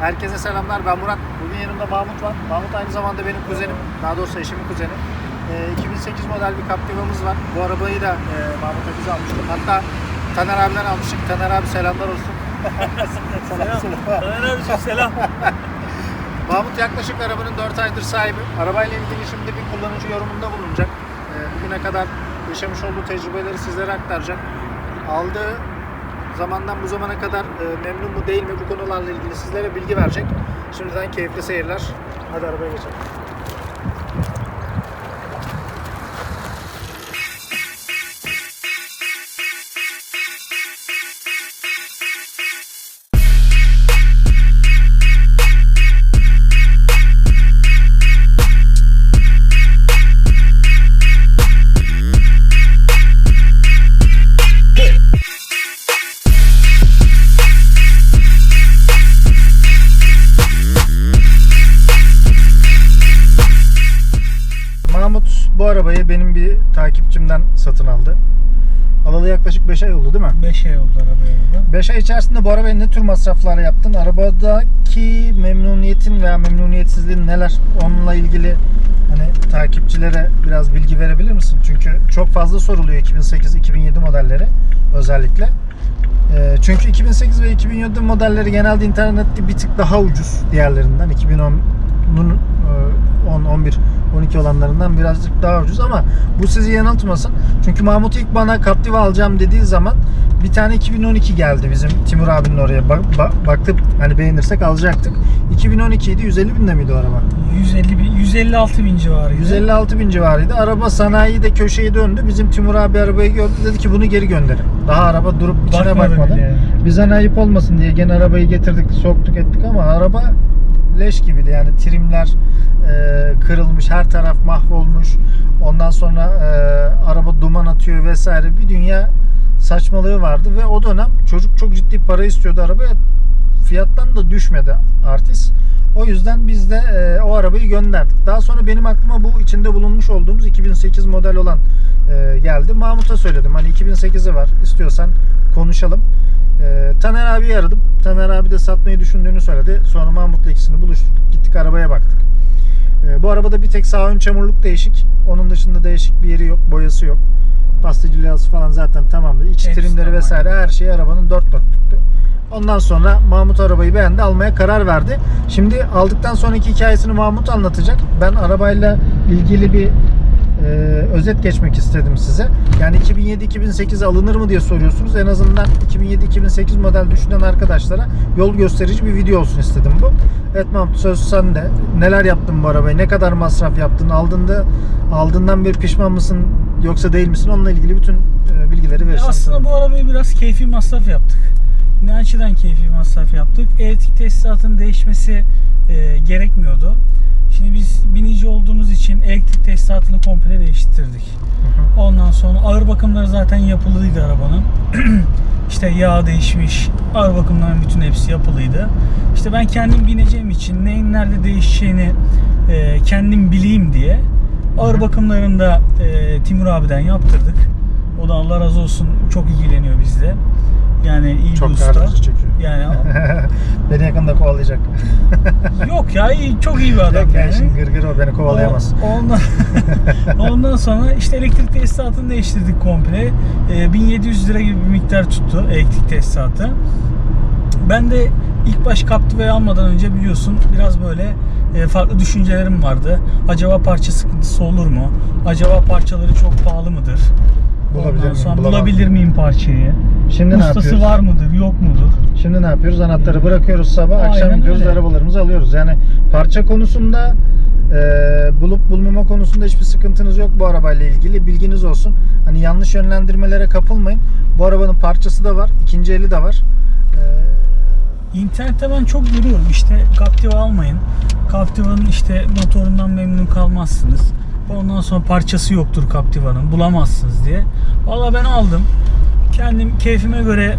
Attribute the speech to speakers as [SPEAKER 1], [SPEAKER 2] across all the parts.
[SPEAKER 1] Herkese selamlar. Ben Murat. Bugün yanımda Mahmut var. Mahmut aynı zamanda benim kuzenim. Daha doğrusu eşimin kuzeni. Ee, 2008 model bir Captiva'mız var. Bu arabayı da e, Mahmut'a biz almıştık. Hatta Taner abiden almıştık. Taner abi selamlar olsun. selam. selam.
[SPEAKER 2] Ömer abiciğim selam.
[SPEAKER 1] Mahmut yaklaşık arabanın 4 aydır sahibi. Arabayla ilgili şimdi bir kullanıcı yorumunda bulunacak. Ee, bugüne kadar yaşamış olduğu tecrübeleri sizlere aktaracak. Aldığı zamandan bu zamana kadar e, memnun mu değil mi bu konularla ilgili sizlere bilgi verecek. Şimdiden keyifli seyirler. Hadi arabaya geçelim. Takipçimden satın aldı. Alalı yaklaşık 5 ay oldu değil mi?
[SPEAKER 2] 5 ay oldu arabaya oldu.
[SPEAKER 1] 5 ay içerisinde bu arabaya ne tür masraflar yaptın? Arabadaki memnuniyetin veya memnuniyetsizliğin neler? Onunla ilgili hani takipçilere biraz bilgi verebilir misin? Çünkü çok fazla soruluyor 2008-2007 modelleri özellikle. Ee, çünkü 2008 ve 2007 modelleri genelde internette bir tık daha ucuz diğerlerinden. 2010'un e, 10, 11, 12 olanlarından birazcık daha ucuz ama bu sizi yanıltmasın. Çünkü Mahmut ilk bana Captiva alacağım dediği zaman bir tane 2012 geldi bizim Timur abinin oraya. Bak, bak- baktık hani beğenirsek alacaktık. 2012 idi 150 binde miydi o araba?
[SPEAKER 2] 150 bin, 156 bin civarıydı.
[SPEAKER 1] 156 bin civarıydı. Araba sanayi de köşeye döndü. Bizim Timur abi arabayı gördü. Dedi ki bunu geri gönderin. Daha araba durup içine
[SPEAKER 2] Bakmadı
[SPEAKER 1] bakmadı. Bize hani ayıp olmasın diye gene arabayı getirdik, soktuk ettik ama araba leş gibiydi. Yani trimler e, kırılmış, her taraf mahvolmuş. Ondan sonra e, araba duman atıyor vesaire. Bir dünya saçmalığı vardı ve o dönem çocuk çok ciddi para istiyordu arabaya. Fiyattan da düşmedi artist. O yüzden biz de e, o arabayı gönderdik. Daha sonra benim aklıma bu içinde bulunmuş olduğumuz 2008 model olan e, geldi. Mahmut'a söyledim. Hani 2008'i var. İstiyorsan konuşalım. E, Taner abiyi aradım. Taner abi de satmayı düşündüğünü söyledi. Sonra Mahmut'la ikisini buluşturduk. Gittik arabaya baktık. E, bu arabada bir tek sağ ön çamurluk değişik. Onun dışında değişik bir yeri yok. Boyası yok. Pastacılyası falan zaten tamamdı. İç
[SPEAKER 2] Hepsi
[SPEAKER 1] trimleri
[SPEAKER 2] tamam.
[SPEAKER 1] vesaire her şey arabanın dört dörtlüktü. Ondan sonra Mahmut arabayı beğendi. Almaya karar verdi. Şimdi aldıktan sonraki hikayesini Mahmut anlatacak. Ben arabayla ilgili bir e, özet geçmek istedim size. Yani 2007-2008 alınır mı diye soruyorsunuz. En azından 2007-2008 model düşünen arkadaşlara yol gösterici bir video olsun istedim bu. Evet Mahmut söz sende. Neler yaptın bu arabayı? Ne kadar masraf yaptın? Aldığında aldığından bir pişman mısın yoksa değil misin? Onunla ilgili bütün e, bilgileri
[SPEAKER 2] Ya
[SPEAKER 1] verirsin.
[SPEAKER 2] aslında bu arabayı biraz keyfi masraf yaptık. Ne açıdan keyfi masraf yaptık? Elektrik tesisatının değişmesi e, gerekmiyordu. Şimdi biz binici olduğumuz için elektrik tesisatını komple değiştirdik. Ondan sonra ağır bakımları zaten yapılıydı arabanın. işte yağ değişmiş, ağır bakımların bütün hepsi yapılıydı. İşte ben kendim bineceğim için neyin nerede değişeceğini e, kendim bileyim diye ağır
[SPEAKER 1] Hı hı.
[SPEAKER 2] bakımlarını da e, Timur abiden yaptırdık. O da Allah razı olsun çok ilgileniyor bizde. Yani iyi
[SPEAKER 1] Çok
[SPEAKER 2] bir usta.
[SPEAKER 1] yardımcı çekiyor.
[SPEAKER 2] Yani
[SPEAKER 1] beni yakında kovalayacak.
[SPEAKER 2] yok ya iyi- çok iyi bir adam
[SPEAKER 1] Yok
[SPEAKER 2] yani.
[SPEAKER 1] işin gırgırı o beni kovalayamaz.
[SPEAKER 2] O- Ondan, ondan sonra işte elektrik tesisatını değiştirdik komple. Ee, 1700 lira gibi bir miktar tuttu elektrik tesisatı. Ben de ilk baş Captiva'yı almadan önce biliyorsun biraz böyle e, farklı düşüncelerim vardı. Acaba parça sıkıntısı olur mu? Acaba parçaları çok pahalı mıdır?
[SPEAKER 1] Bulabilir
[SPEAKER 2] Ondan
[SPEAKER 1] miyim,
[SPEAKER 2] sonra
[SPEAKER 1] bulamam.
[SPEAKER 2] bulabilir miyim parçayı?
[SPEAKER 1] Şimdi ne
[SPEAKER 2] Ustası
[SPEAKER 1] yapıyoruz?
[SPEAKER 2] var mıdır, yok mudur?
[SPEAKER 1] Şimdi ne yapıyoruz? Anahtarı bırakıyoruz sabah,
[SPEAKER 2] Aynen
[SPEAKER 1] akşam gidiyoruz
[SPEAKER 2] öyle.
[SPEAKER 1] arabalarımızı alıyoruz. Yani parça konusunda e, bulup bulmama konusunda hiçbir sıkıntınız yok bu arabayla ilgili. Bilginiz olsun. Hani yanlış yönlendirmelere kapılmayın. Bu arabanın parçası da var, ikinci eli de var. E,
[SPEAKER 2] İnternette ben çok görüyorum işte Captiva almayın. Captiva'nın işte motorundan memnun kalmazsınız. Ondan sonra parçası yoktur Captiva'nın bulamazsınız diye. Valla ben aldım. Kendim keyfime göre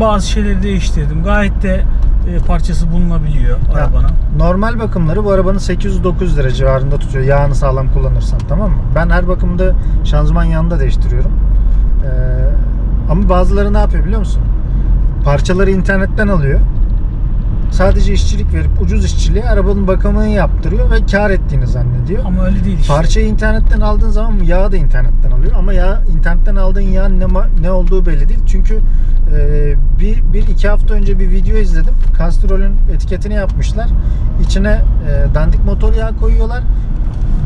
[SPEAKER 2] bazı şeyleri değiştirdim. Gayet de e, parçası bulunabiliyor
[SPEAKER 1] Ya,
[SPEAKER 2] arabanın.
[SPEAKER 1] Normal bakımları bu arabanın 809 lira civarında tutuyor. Yağını sağlam kullanırsan tamam mı? Ben her bakımda şanzıman yağını da değiştiriyorum. Ee, ama bazıları ne yapıyor biliyor musun? Parçaları internetten alıyor. Sadece işçilik verip ucuz işçiliğe arabanın bakımını yaptırıyor ve kar ettiğini zannediyor.
[SPEAKER 2] Ama öyle değil işte.
[SPEAKER 1] Parçayı internetten aldığın zaman yağı da internetten alıyor ama yağ internetten aldığın yağın ne, ne olduğu belli değil. Çünkü e, bir, bir iki hafta önce bir video izledim. Castrol'ün etiketini yapmışlar. İçine e, dandik motor yağı koyuyorlar.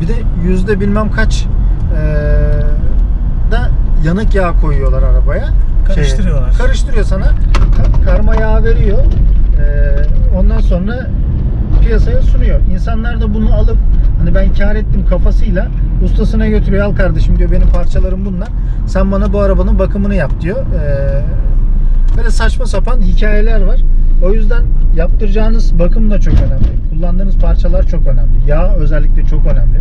[SPEAKER 1] Bir de yüzde bilmem kaç e, da yanık yağ koyuyorlar arabaya. Şeye,
[SPEAKER 2] Karıştırıyorlar.
[SPEAKER 1] karıştırıyor sana. Ka- karma yağ veriyor. E, ondan sonra piyasaya sunuyor. İnsanlar da bunu alıp hani ben kar ettim kafasıyla ustasına götürüyor. Al kardeşim diyor benim parçalarım bunlar. Sen bana bu arabanın bakımını yap diyor. Ee, böyle saçma sapan hikayeler var. O yüzden yaptıracağınız bakım da çok önemli. Kullandığınız parçalar çok önemli. Yağ özellikle çok önemli.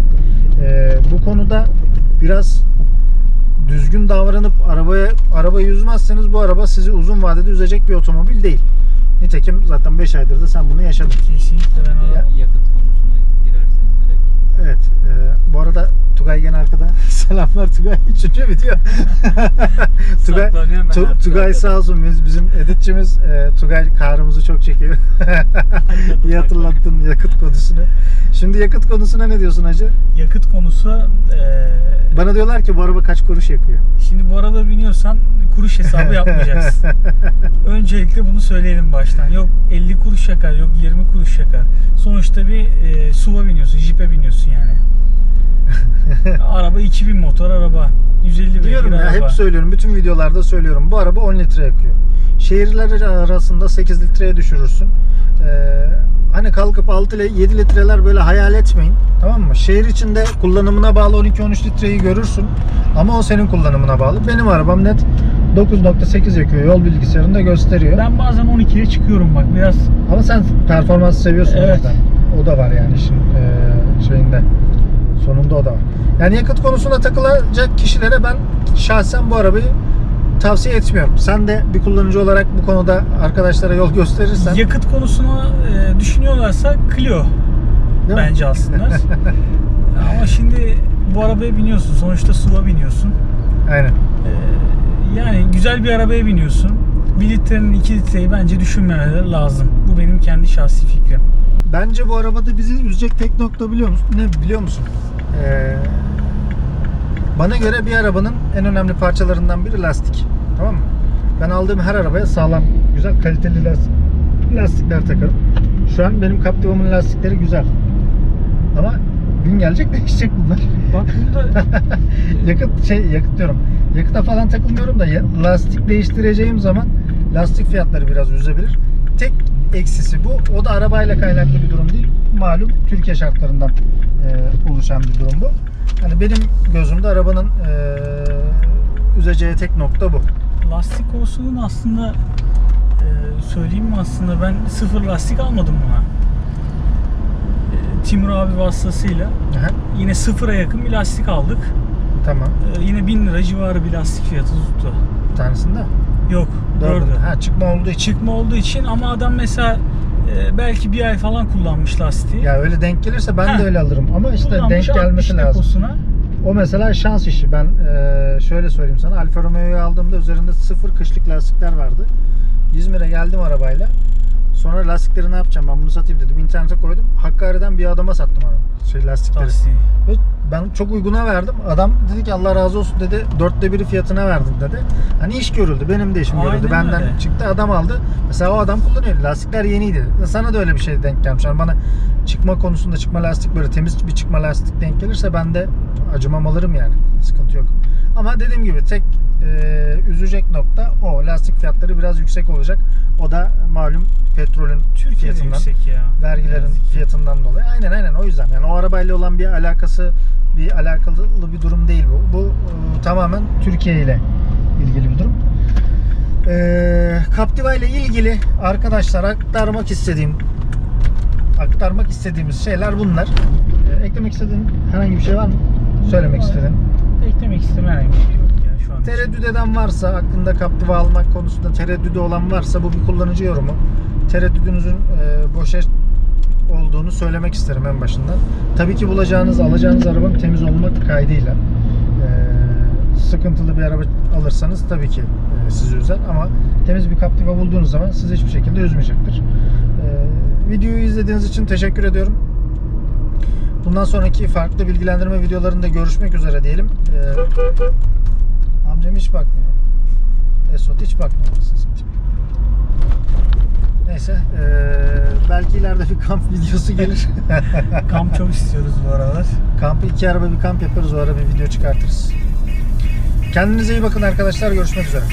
[SPEAKER 1] Ee, bu konuda biraz düzgün davranıp arabaya arabayı yüzmezseniz bu araba sizi uzun vadede üzecek bir otomobil değil. Nitekim zaten 5 aydır da sen bunu yaşadın.
[SPEAKER 2] Kesinlikle ben o...
[SPEAKER 3] Ya- yakıt konusuna girerseniz direkt.
[SPEAKER 1] Evet. e, bu arada Tugay gene arkada. Selamlar Tugay. Üçüncü video. Tugay,
[SPEAKER 3] Saklanıyorum ben
[SPEAKER 1] Tu-
[SPEAKER 3] artık
[SPEAKER 1] Tugay
[SPEAKER 3] arkada.
[SPEAKER 1] sağ olsun biz, bizim editçimiz e, Tugay kahrımızı çok çekiyor. İyi hatırlattın yakıt konusunu. Şimdi yakıt konusuna ne diyorsun hacı?
[SPEAKER 2] Yakıt konusu eee,
[SPEAKER 1] Bana diyorlar ki bu araba kaç kuruş yakıyor?
[SPEAKER 2] Şimdi bu araba biniyorsan kuruş hesabı yapmayacaksın. Öncelikle bunu söyleyelim baştan. Yok 50 kuruş yakar, yok 20 kuruş yakar. Sonuçta bir eee SUV'a biniyorsun, Jeep'e biniyorsun yani. araba 2000 motor araba. 150 beygir
[SPEAKER 1] Diyorum ya
[SPEAKER 2] araba.
[SPEAKER 1] hep söylüyorum. Bütün videolarda söylüyorum. Bu araba 10 litre yakıyor. Şehirler arasında 8 litreye düşürürsün. Ee, hani kalkıp 6 ile 7 litreler böyle hayal etmeyin. Tamam mı? Şehir içinde kullanımına bağlı 12-13 litreyi görürsün. Ama o senin kullanımına bağlı. Benim arabam net 9.8 yakıyor. Yol bilgisayarında gösteriyor.
[SPEAKER 2] Ben bazen 12'ye çıkıyorum bak biraz
[SPEAKER 1] Ama sen performansı seviyorsun
[SPEAKER 2] Evet.
[SPEAKER 1] yüzden. O da var yani işin e, şeyinde. Sonunda o da var. Yani yakıt konusuna takılacak kişilere ben şahsen bu arabayı tavsiye etmiyorum. Sen de bir kullanıcı olarak bu konuda arkadaşlara yol gösterirsen
[SPEAKER 2] yakıt konusunu eee, düşünüyorlarsa Clio
[SPEAKER 1] Değil mi?
[SPEAKER 2] bence alsınlar. Ama şimdi bu arabaya biniyorsun. Sonuçta SUV'a biniyorsun.
[SPEAKER 1] Aynen.
[SPEAKER 2] Ee, yani güzel bir arabaya biniyorsun. 1 litrenin 2 litreyi bence düşünmemeleri lazım. Bu benim kendi şahsi fikrim.
[SPEAKER 1] Bence bu arabada bizi üzecek tek nokta biliyor musun? Ne biliyor musun? Ee, bana göre bir arabanın en önemli parçalarından biri lastik. Tamam mı? Ben aldığım her arabaya sağlam, güzel, kaliteli lastik, lastikler takarım. Şu an benim Captiva'mın lastikleri güzel. Ama gün gelecek değişecek bunlar.
[SPEAKER 2] Bak bunda
[SPEAKER 1] yakıt şey yakıt diyorum. Yakıta falan takılmıyorum da lastik değiştireceğim zaman lastik fiyatları biraz üzebilir. Tek eksisi bu. O da arabayla kaynaklı bir durum değil. Malum Türkiye şartlarından e, oluşan bir durum bu. Hani benim gözümde arabanın e, üzeceği tek nokta bu.
[SPEAKER 2] Lastik konusunun aslında e, söyleyeyim mi aslında ben sıfır lastik almadım buna. E, Timur abi vasıtasıyla
[SPEAKER 1] Aha,
[SPEAKER 2] yine sıfıra yakın bir lastik aldık.
[SPEAKER 1] tamam.
[SPEAKER 2] E, yine 1000 lira civarı bir lastik fiyatı tuttu.
[SPEAKER 1] Bir tanesinde.
[SPEAKER 2] Yok, dördü.
[SPEAKER 1] Ha çıkma olduğu için.
[SPEAKER 2] Çıkma olduğu için ama adam mesela e, belki bir ay falan kullanmış lastiği.
[SPEAKER 1] Ya öyle denk gelirse ben
[SPEAKER 2] Ha.
[SPEAKER 1] de öyle alırım ama işte
[SPEAKER 2] Kullanmış,
[SPEAKER 1] denk gelmesi lazım.
[SPEAKER 2] deposuna.
[SPEAKER 1] O mesela şans işi. Ben eee, şöyle söyleyeyim sana. Alfa Romeo'yu aldığımda üzerinde sıfır kışlık lastikler vardı. İzmir'e geldim arabayla. Sonra lastikleri ne yapacağım ben bunu satayım dedim. İnternete koydum. Hakkari'den bir adama sattım araba. Şey lastikleri.
[SPEAKER 2] Lastiği.
[SPEAKER 1] Ve ben çok uyguna verdim. Adam dedi ki Allah razı olsun dedi. Dörtte biri fiyatına verdim dedi. Hani iş görüldü. Benim de işim
[SPEAKER 2] Aynen
[SPEAKER 1] görüldü. Benden
[SPEAKER 2] öyle.
[SPEAKER 1] çıktı adam aldı. Mesela o adam kullanıyor. Lastikler yeniydi. Sana da öyle bir şey denk gelmiş. Yani bana çıkma konusunda çıkma lastik böyle temiz bir çıkma lastik denk gelirse ben de acımam alırım yani. Sıkıntı yok. Ama dediğim gibi tek e, üzecek nokta o. Lastik fiyatları biraz yüksek olacak. O da malum petrolün
[SPEAKER 2] Türkiye'de
[SPEAKER 1] fiyatından vergilerin
[SPEAKER 2] ki.
[SPEAKER 1] fiyatından dolayı. Aynen aynen o yüzden. Yani o arabayla olan bir alakası bir alakalı bir durum değil bu. Bu e, tamamen Türkiye ile ilgili bir durum. Ee, Captiva ile ilgili arkadaşlar aktarmak istediğim aktarmak istediğimiz şeyler bunlar. Ee, eklemek istediğin herhangi bir şey var mı? Söylemek
[SPEAKER 2] Var.
[SPEAKER 1] istediğin.
[SPEAKER 2] Eklemek istediğim herhangi bir şey yok ya şu an. için.
[SPEAKER 1] Tereddüt eden varsa, aklında Captiva almak konusunda tereddüdü olan varsa bu bir kullanıcı yorumu. Tereddüdünüzün e, boşa olduğunu söylemek isterim en başından. Tabii ki bulacağınız, alacağınız arabanın temiz olmak kaydıyla. E, sıkıntılı bir araba alırsanız tabii ki e, sizi üzer ama temiz bir Captiva bulduğunuz zaman sizi hiçbir şekilde üzmeyecektir. E, videoyu izlediğiniz için teşekkür ediyorum. Bundan sonraki farklı bilgilendirme videolarında görüşmek üzere diyelim. Ee, amcam hiç bakmıyor. Esot hiç bakmıyor. Neyse. ee, belki ileride bir kamp videosu gelir.
[SPEAKER 2] Kamp çok istiyoruz bu aralar.
[SPEAKER 1] Kampı iki araba bir kamp yaparız. O ara bir video çıkartırız. Kendinize iyi bakın arkadaşlar. Görüşmek üzere.